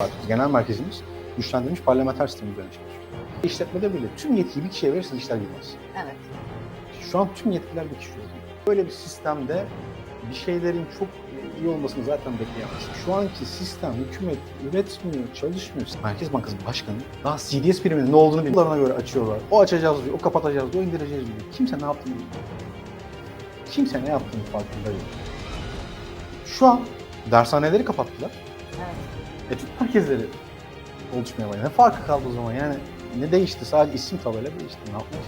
Partimiz, genel merkezimiz güçlendirilmiş parlamenter sistem üzerine çalışıyor. İşletmede bile tüm yetkiyi bir kişiye verirseniz işler girmez. Evet. Şu an tüm yetkiler bir kişide. Böyle bir sistemde bir şeylerin çok iyi olmasını zaten bekleyemezsin. Şu anki sistem, hükümet üretmiyor, çalışmıyor. Merkez Bankası Başkanı daha CDS priminin ne olduğunu bilmiyorlarına göre açıyorlar. O açacağız diyor, o kapatacağız diyor, o indireceğiz diyor. Kimse ne yaptığını bilmiyor. Kimse ne yaptığını farkında değil. Şu an dershaneleri kapattılar. Evet. Etüt merkezleri oluşmaya başladı. Ne farkı kaldı o zaman yani? Ne değişti? Sadece isim tabela değişti. Ne yapmaya?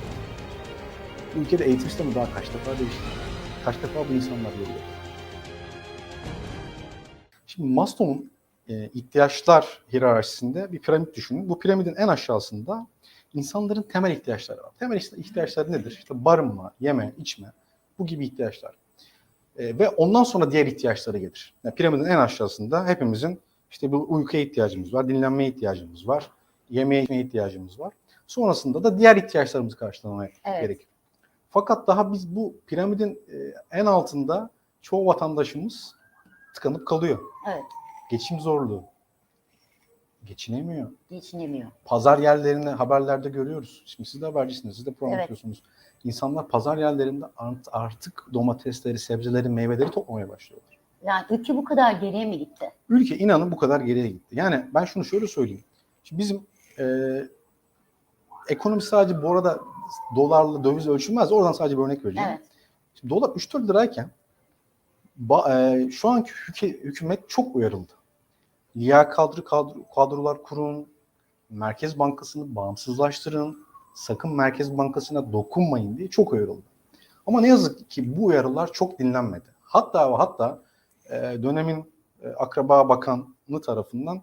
Ülkede eğitim sistemi daha kaç defa değişti? Kaç defa bu insanlar görüyor? Şimdi Maslow'un e, ihtiyaçlar hiyerarşisinde bir piramit düşünün. Bu piramidin en aşağısında insanların temel ihtiyaçları var. Temel ihtiyaçları nedir? İşte barınma, yeme, içme, bu gibi ihtiyaçlar. E, ve ondan sonra diğer ihtiyaçları gelir. Yani piramidin en aşağısında hepimizin işte bu uykuya ihtiyacımız var, dinlenmeye ihtiyacımız var, yemeğe içmeye ihtiyacımız var. Sonrasında da diğer ihtiyaçlarımızı karşılamaya Evet. gerekiyor. Fakat daha biz bu piramidin e, en altında çoğu vatandaşımız tıkanıp kalıyor. Evet. Geçim zorluğu. Geçinemiyor. Geçinemiyor. Pazar yerlerini haberlerde görüyoruz. Şimdi siz de habercisiniz, siz de program Evet. yapıyorsunuz. İnsanlar pazar yerlerinde art- artık domatesleri, sebzeleri, meyveleri toplamaya başlıyorlar. Yani ülke bu kadar geriye mi gitti? Ülke inanın bu kadar geriye gitti. Yani ben şunu şöyle söyleyeyim. Şimdi bizim e, ekonomi sadece bu arada dolarla döviz ölçülmez. Oradan sadece bir örnek vereceğim. Evet. Şimdi dolar 3-4 lirayken ba- e, şu anki hüke- hükümet çok uyarıldı. Liyakatlı kadro, kadrolar kurun, Merkez Bankası'nı bağımsızlaştırın, sakın Merkez Bankası'na dokunmayın diye çok uyarıldı. Ama ne yazık ki bu uyarılar çok dinlenmedi. Hatta ve hatta e, dönemin e, akraba bakanı tarafından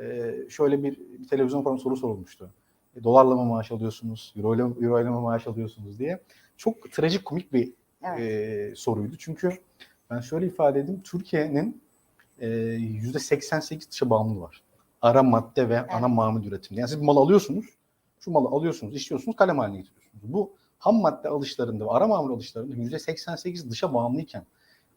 e, şöyle bir, bir televizyon programı soru sorulmuştu. E, dolarla mı maaş alıyorsunuz, euro ile, euro ile mi maaş alıyorsunuz diye. Çok trajik komik bir Evet. e, soruydu. Çünkü ben şöyle ifade edeyim. Türkiye'nin e, %88 dışa bağımlılığı var. Ara madde ve ana mamul üretiminde. Yani siz bir mal alıyorsunuz, şu malı alıyorsunuz, işliyorsunuz, kalem haline getiriyorsunuz. Bu ham madde alışlarında ve ara mamul alışlarında %88 dışa bağımlıyken,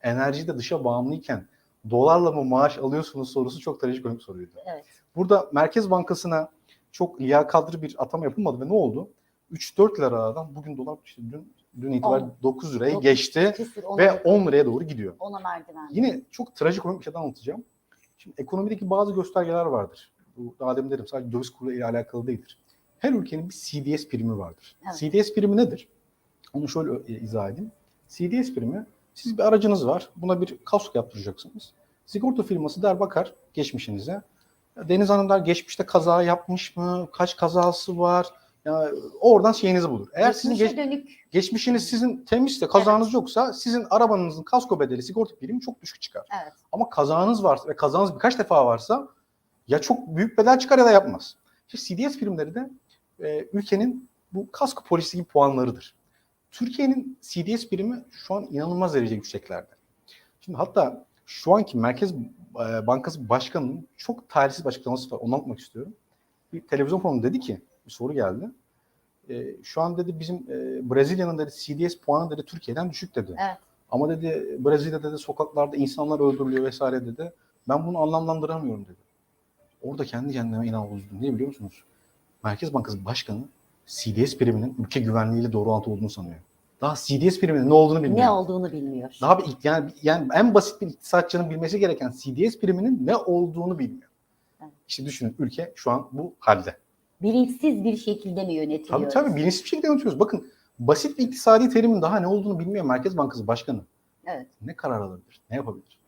enerjide dışa bağımlıyken dolarla mı maaş alıyorsunuz sorusu çok trajikomik soruydu. Evet. Burada Merkez Bankası'na çok liyakatlı bir atama yapılmadı ve ne oldu? 3-4 liradan bugün dolar işte dün, dün itibariyle On. 9 liraya Dokuz geçti Küsür ve 10 liraya doğru gidiyor. ona merdiven. Yine çok trajikomik bir şeyden anlatacağım. Şimdi ekonomideki bazı göstergeler vardır. Bu daha demin dedim sadece döviz kuru ile alakalı değildir. Her ülkenin bir CDS primi vardır. Evet. CDS primi nedir? Onu şöyle izah edeyim. CDS primi siz bir aracınız var. Buna bir kasko yaptıracaksınız. Sigorta firması der bakar geçmişinize. Deniz Hanım der geçmişte kaza yapmış mı? Kaç kazası var? Ya, oradan şeyinizi bulur. Eğer sizin geç- dönük geçmişiniz sizin temizse, kazanız yoksa sizin arabanızın kasko bedeli, sigorta primi çok düşük çıkar. evet. Ama kazanız varsa ve kazanız birkaç defa varsa ya çok büyük bedel çıkar ya da yapmaz. İşte CDS primleri de e, ülkenin bu kasko polisi gibi puanlarıdır. Türkiye'nin CDS primi şu an inanılmaz derece yükseklerde. Şimdi hatta şu anki Merkez e, Bankası Başkanı'nın çok talihsiz bir açıklaması var. Onu anlatmak istiyorum. Bir televizyon programı dedi ki, bir soru geldi. E, şu an dedi bizim e, Brezilya'nın dedi CDS puanı dedi Türkiye'den düşük dedi. Evet. Ama dedi Brezilya'da dedi sokaklarda insanlar öldürülüyor vesaire dedi. Ben bunu anlamlandıramıyorum dedi. Orada kendi kendime inan bozdum. Niye biliyor musunuz? Merkez Bankası Başkanı CDS priminin ülke güvenliğiyle doğru orantı olduğunu sanıyor. Daha CDS priminin ne olduğunu bilmiyor. Ne olduğunu bilmiyor. Daha bir yani, yani en basit bir iktisatçının bilmesi gereken CDS priminin ne olduğunu bilmiyor. Evet. İşte düşünün ülke şu an bu halde. Bilinçsiz bir şekilde mi yönetiliyor? Tabii tabii bilinçli bir şekilde yönetiyoruz. Bakın basit bir iktisadi terimin daha ne olduğunu bilmiyor Merkez Bankası Başkanı. Evet. Ne karar alabilir? Ne yapabilir?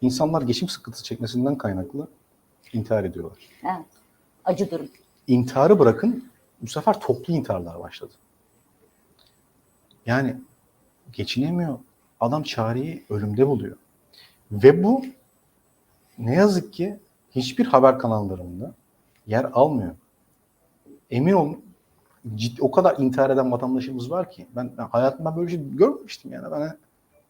İnsanlar geçim sıkıntısı çekmesinden kaynaklı intihar ediyorlar. Evet. Acı durum. İntiharı bırakın bu sefer toplu intiharlar başladı. Yani geçinemiyor. Adam çareyi ölümde buluyor. Ve bu ne yazık ki hiçbir haber kanallarında yer almıyor. Emin olun ciddi, o kadar intihar eden vatandaşımız var ki ben, ben hayatımda böyle bir şey görmemiştim yani. Ben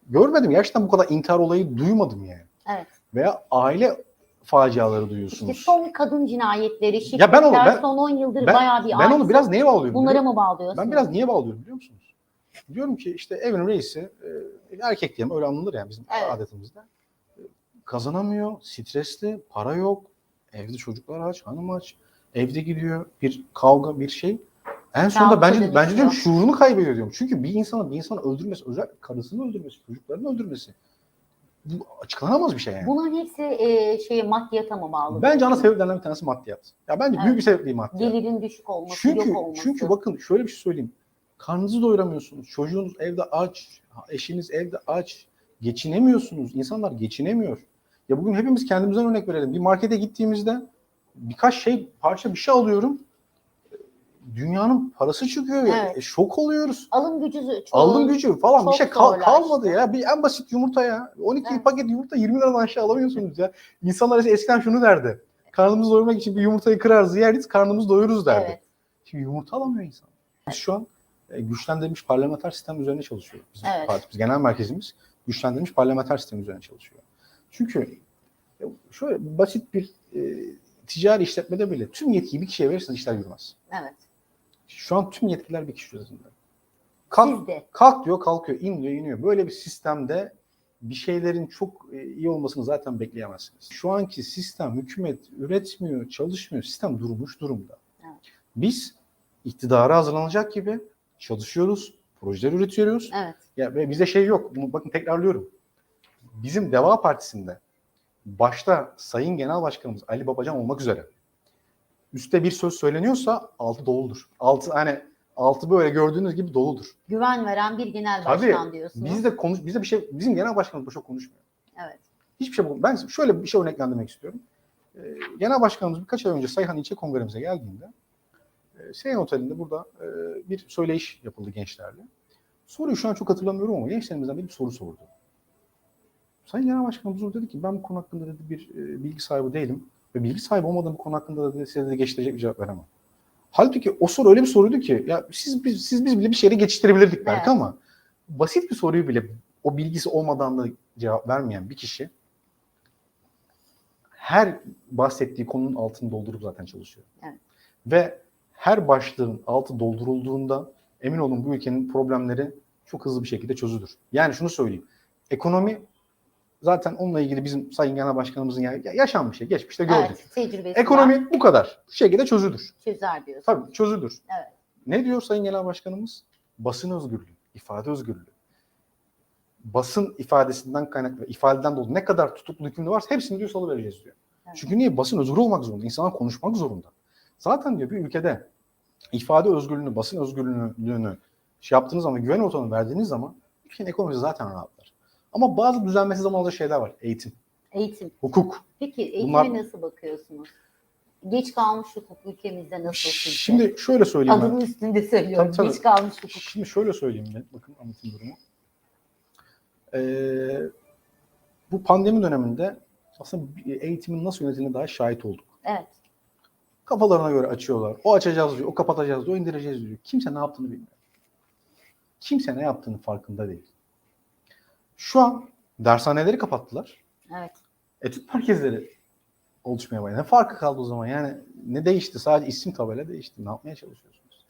görmedim. Gerçekten bu kadar intihar olayı duymadım yani. Evet. Veya aile faciaları duyuyorsunuz. İşte son kadın cinayetleri, şiddetler Ya ben onu- ben- son 10 yıldır ben, bayağı bir ben onu biraz neye bağlıyorum? Bunlara mı bağlıyorsun? Ben biraz niye bağlıyorum biliyor musunuz? Diyorum ki işte evin reisi, e, erkek diyelim öyle anılır yani bizim Evet. adetimizde. E, Kazanamıyor, stresli, para yok, Evde çocuklar aç, hanım aç. Evde gidiyor bir kavga, bir şey. En sonunda bence dönüşüyor. bence diyorum şuurunu kaybediyor diyorum. Çünkü bir insanı bir insanı öldürmesi, özellikle karısını öldürmesi, çocuklarını öldürmesi bu açıklanamaz bir şey yani. Bunların hepsi e, şeye maddiyata mı bağlı? Bence ana sebeplerinden bir tanesi maddiyat. Ya bence büyük Evet. bir sebep değil maddiyat. Gelirin düşük olması, Çünkü yok olması. çünkü bakın şöyle bir şey söyleyeyim. Karnınızı doyuramıyorsunuz. Çocuğunuz evde aç. Eşiniz evde aç. Geçinemiyorsunuz. İnsanlar geçinemiyor. Ya bugün hepimiz kendimizden örnek verelim. Bir markete gittiğimizde birkaç şey, parça bir şey alıyorum. Dünyanın parası çıkıyor. ya. Evet. E, şok oluyoruz. alım gücü çok Alım gücü falan bir şey kal- kalmadı ya. Bir en basit yumurta ya. 12 Evet. paket yumurta 20 liradan aşağı alamıyorsunuz ya. İnsanlar eskiden şunu derdi. Karnımızı doyurmak için bir yumurtayı kırarız, yeriz, karnımızı doyururuz derdi. Evet. Şimdi yumurta alamıyor insan. Biz şu an e, güçlendirilmiş parlamenter sistem üzerine çalışıyoruz. Bizim Evet. partimiz, genel merkezimiz güçlendirilmiş parlamenter sistem üzerine çalışıyor. Çünkü e, şöyle basit bir e, ticari işletmede bile tüm yetkiyi bir kişiye verirseniz işler yürümez. Evet. Şu an tüm yetkiler bir kişi üzerinde. Kalk, Sizde. kalk diyor kalkıyor, in diyor iniyor. Böyle bir sistemde bir şeylerin çok e, iyi olmasını zaten bekleyemezsiniz. Şu anki sistem, hükümet üretmiyor, çalışmıyor. Sistem durmuş durumda. Evet. Biz iktidara hazırlanacak gibi çalışıyoruz, projeler üretiyoruz. Evet. Ya ve bizde şey yok. Bunu bakın tekrarlıyorum. Bizim Deva Partisi'nde başta Sayın Genel Başkanımız Ali Babacan olmak üzere üstte bir söz söyleniyorsa altı doludur. Altı hani altı böyle gördüğünüz gibi doludur. Güven veren bir genel Tabii, başkan diyorsunuz. Biz de konuş bizde bir şey bizim genel başkanımız boşa konuşmuyor. Evet. Hiçbir şey. Ben şöyle bir şey örneklendirmek istiyorum. Ee, genel başkanımız birkaç ay önce Sayhan İlçe Kongremize geldiğinde e, Seyhan Oteli'nde burada e, bir söyleyiş yapıldı gençlerle. Soruyu şu an çok hatırlamıyorum ama gençlerimizden biri bir soru sordu. Sayın Genel Başkanımız dedi ki ben bu konu hakkında dedi bir e, bilgi sahibi değilim ve bilgi sahibi olmadığım bu konu hakkında da size de geçtirecek bir cevap veremem. Halbuki o soru öyle bir soruydu ki ya siz biz, siz biz bile bir şeyle geçiştirebilirdik belki Evet. ama basit bir soruyu bile o bilgisi olmadan da cevap vermeyen bir kişi her bahsettiği konunun altını doldurup zaten çalışıyor. Evet. Ve her başlığın altı doldurulduğunda emin olun bu ülkenin problemleri çok hızlı bir şekilde çözülür. Yani şunu söyleyeyim. Ekonomi zaten onunla ilgili bizim Sayın Genel Başkanımızın ya- ya- yaşanmış şey. Geçmişte gördük. Evet. Tecrübesi Ekonomi bu kadar. Bu şekilde çözülür. var, çözer diyorsunuz. Tabii çözülür. Evet. Ne diyor Sayın Genel Başkanımız? Basın özgürlüğü, ifade özgürlüğü. Basın ifadesinden kaynaklı, ifadeden dolayı ne kadar tutuklu hükümlü varsa hepsini diyor salıvereceğiz diyor. Evet. Çünkü niye? Basın özgür olmak zorunda. İnsanlar konuşmak zorunda. Zaten diyor bir ülkede ifade özgürlüğünü, basın özgürlüğünü şey yaptığınız zaman, güven ortamını verdiğiniz zaman ülkenin ekonomisi zaten rahatlar. Ama bazı düzenmesi zamanında şeyler var. Eğitim, Eğitim. hukuk. Peki eğitime Bunlar- nasıl bakıyorsunuz? Geç kalmış hukuk ülkemizde nasıl sizce? Şimdi şöyle söyleyeyim ben. Adının üstünde söylüyorum. Tabii, tabii. Geç kalmış hukuk. Şimdi şöyle söyleyeyim ben. Bakın anlatayım durumu. Ee, bu pandemi döneminde aslında eğitimin nasıl yönetildiğine daha şahit olduk. Evet. Kafalarına göre açıyorlar. O açacağız diyor, o kapatacağız diyor, o indireceğiz diyor. Kimse ne yaptığını bilmiyor. Kimse ne yaptığının farkında değil. Şu an dershaneleri kapattılar. Evet. Etüt merkezleri oluşmaya başladı. Ne farkı kaldı o zaman? Yani ne değişti? Sadece isim tabela değişti. Ne yapmaya çalışıyorsunuz?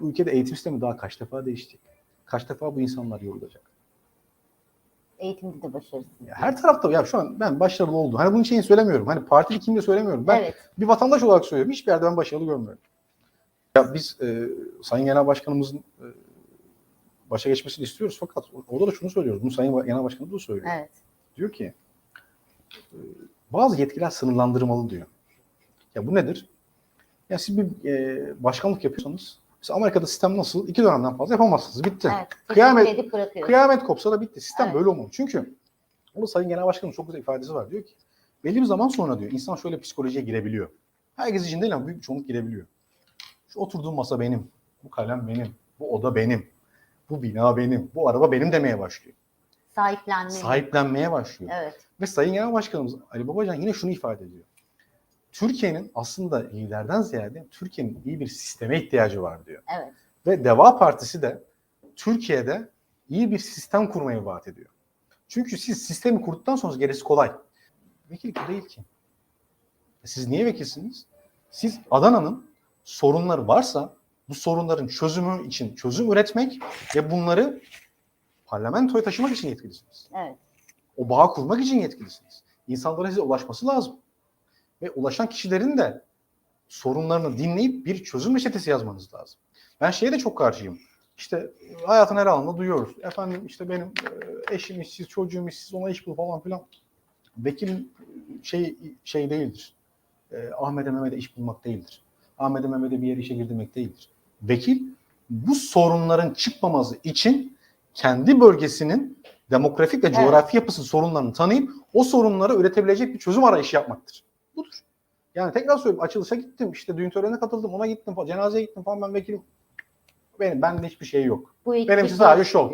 Bu ülkede eğitim sistemi daha kaç defa değişecek? Kaç defa bu insanlar yorulacak? Eğitimde de başarısız. Ya her tarafta ya şu an ben başarılı oldum. Hani bunun şeyini söylemiyorum. Hani partili kimde söylemiyorum. Ben Evet. bir vatandaş olarak söylüyorum. Hiçbir yerde ben başarılı görmüyorum. Ya biz e, Sayın Genel Başkanımızın e, başa geçmesini istiyoruz fakat orada da şunu söylüyoruz. Bunu Sayın Genel Başkanımız da söylüyor. Evet. Diyor ki e, bazı yetkiler sınırlandırmalı diyor. Ya bu nedir? Ya siz bir e, başkanlık yapıyorsanız mesela Amerika'da sistem nasıl? İki dönemden fazla yapamazsınız. Bitti. Evet. Kıyamet-. Kıyamet kopsa da bitti. Sistem Evet. böyle olmalı. Çünkü orada Sayın Genel Başkanım çok güzel ifadesi var. Diyor ki belli bir zaman sonra diyor insan şöyle psikolojiye girebiliyor. Herkes için değil ama büyük bir çoğunluk girebiliyor. Şu oturduğum masa benim. Bu kalem benim. Bu oda benim. Bu bina benim. Bu araba benim demeye başlıyor. Sahiplenme. Sahiplenmeye başlıyor. Evet. Ve Sayın Genel Başkanımız Ali Babacan yine şunu ifade ediyor. Türkiye'nin aslında liderden ziyade Türkiye'nin iyi bir sisteme ihtiyacı var diyor. Evet. Ve Deva Partisi de Türkiye'de iyi bir sistem kurmayı vaat ediyor. Çünkü siz sistemi kurduktan sonra gerisi kolay. Vekillik bu değil ki. Siz niye vekilsiniz? Siz Adana'nın sorunları varsa bu sorunların çözümü için çözüm üretmek ve bunları parlamentoya taşımak için yetkilisiniz. Evet. O bağı kurmak için yetkilisiniz. İnsanlara size ulaşması lazım. ve ulaşan kişilerin de sorunlarını dinleyip bir çözüm reçetesi yazmanız lazım. Ben şeye de çok karşıyım. İşte hayatın her alanında duyuyoruz. Efendim işte benim e, eşim işsiz, çocuğum işsiz, ona iş bul falan filan. Vekilin şey şey değildir. E, Ahmet'e Mehmet'e iş bulmak değildir. Ahmet'e Mehmet'e bir yere işe girdirmek değildir. Vekil bu sorunların çıkmaması için kendi bölgesinin demografik ve Evet. coğrafi yapısı sorunlarını tanıyıp o sorunlara üretebilecek bir çözüm arayışı yapmaktır. Budur. Yani tekrar söylüyorum açılışa gittim işte düğün törenine katıldım ona gittim cenazeye gittim falan ben vekilim. Benim bende hiçbir şey yok. Bu Benimki ekip sadece şov.